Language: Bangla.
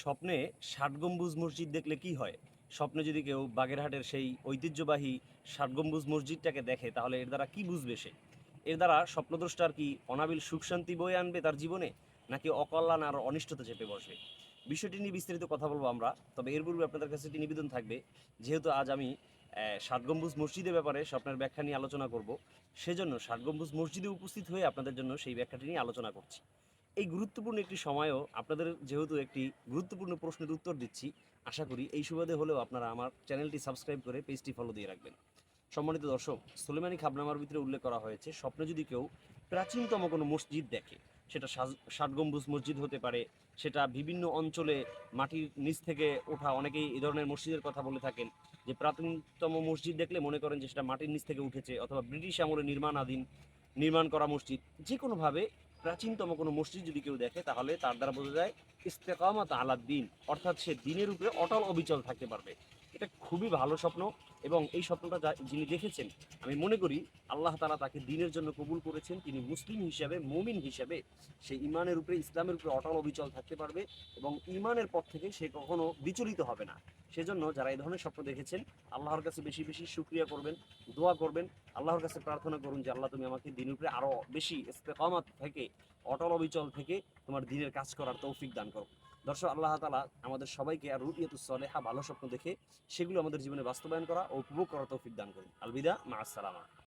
স্বপ্নে ষাট গম্বুজ মসজিদ দেখলে কি হয়? স্বপ্নে যদি কেউ বাগেরহাটের সেই ঐতিহ্যবাহী ষাট গম্বুজ মসজিদটাকে দেখে, তাহলে এর দ্বারা কি বুঝবে সে? এর দ্বারা স্বপ্নদ্রষ্টার কি অনাবিল সুখ শান্তি বয়ে আনবে তার জীবনে, নাকি অকল্যাণ আর অনিষ্টতা চেপে বসবে? বিষয়টি নিয়ে বিস্তারিত কথা বলব আমরা, তবে এর পূর্বে আপনাদের কাছে একটি নিবেদন থাকবে। যেহেতু আজ আমি ষাট গম্বুজ মসজিদের ব্যাপারে স্বপ্নের ব্যাখ্যা নিয়ে আলোচনা করব, সেজন্য ষাট গম্বুজ মসজিদে উপস্থিত হয়ে আপনাদের জন্য সেই ব্যাখ্যাটি নিয়ে আলোচনা করছি। এই গুরুত্বপূর্ণ একটি সময়ও আপনাদের যেহেতু একটি গুরুত্বপূর্ণ প্রশ্নের উত্তর দিচ্ছি, আশা করি এই সুবাদে হলেও আপনারা আমার চ্যানেলটি সাবস্ক্রাইব করে পেজটি ফলো দিয়ে রাখবেন। সম্মানিত দর্শক, সুলেমানি খাবনামার ভিতরে উল্লেখ করা হয়েছে, স্বপ্নে যদি কেউ প্রাচীনতম কোনো মসজিদ দেখে, সেটা ষাট গম্বুজ মসজিদ হতে পারে, সেটা বিভিন্ন অঞ্চলে মাটির নিচ থেকে ওঠা অনেকেই এই ধরনের মসজিদের কথা বলে থাকেন, যে প্রাচীনতম মসজিদ দেখলে মনে করেন যে সেটা মাটির নিচ থেকে উঠেছে, অথবা ব্রিটিশ আমলে নির্মাণাধীন, নির্মাণ করা মসজিদ যে কোনোভাবে প্রাচীনতম কোনো মসজিদ যদি কেউ দেখে, তাহলে তার দ্বারা বোঝা যায় ইস্তেকামাত আলাদ দিন, অর্থাৎ সে দিনের উপরে অটল অবিচল থাকতে পারবে। এটা খুবই ভালো স্বপ্ন এবং এই স্বপ্নটা যা- যিনি দেখেছেন, আমি মনে করি আল্লাহ তালা তাকে দিনের জন্য কবুল করেছেন। তিনি মুসলিম হিসাবে, মুমিন হিসাবে সে ইমানের উপরে, ইসলামের উপরে অটল অবিচল থাকতে পারবে এবং ইমানের পথ থেকে সে কখনো বিচলিত হবে না। সেজন্য যারা এই ধরনের স্বপ্ন দেখেছেন, আল্লাহর কাছে বেশি বেশি সুক্রিয়া করবেন, দোয়া করবেন, আল্লাহর কাছে প্রার্থনা করুন যে আল্লাহ তুমি আমাকে দিনের উপরে আরও বেশি ইস্তেকামাত থেকে, অটল অবিচল থেকে তোমার দিনের কাজ করার তৌফিক দান করো। দর্শক, আল্লাহ তালা আমাদের সবাইকে আর রুইয়াতুস সলেহা ভালো স্বপ্ন দেখে সেগুলো আমাদের জীবনে বাস্তবায়ন করা ও উপভোগ করা তৌফিক দান করুন। আলবিদা মা আসসালামা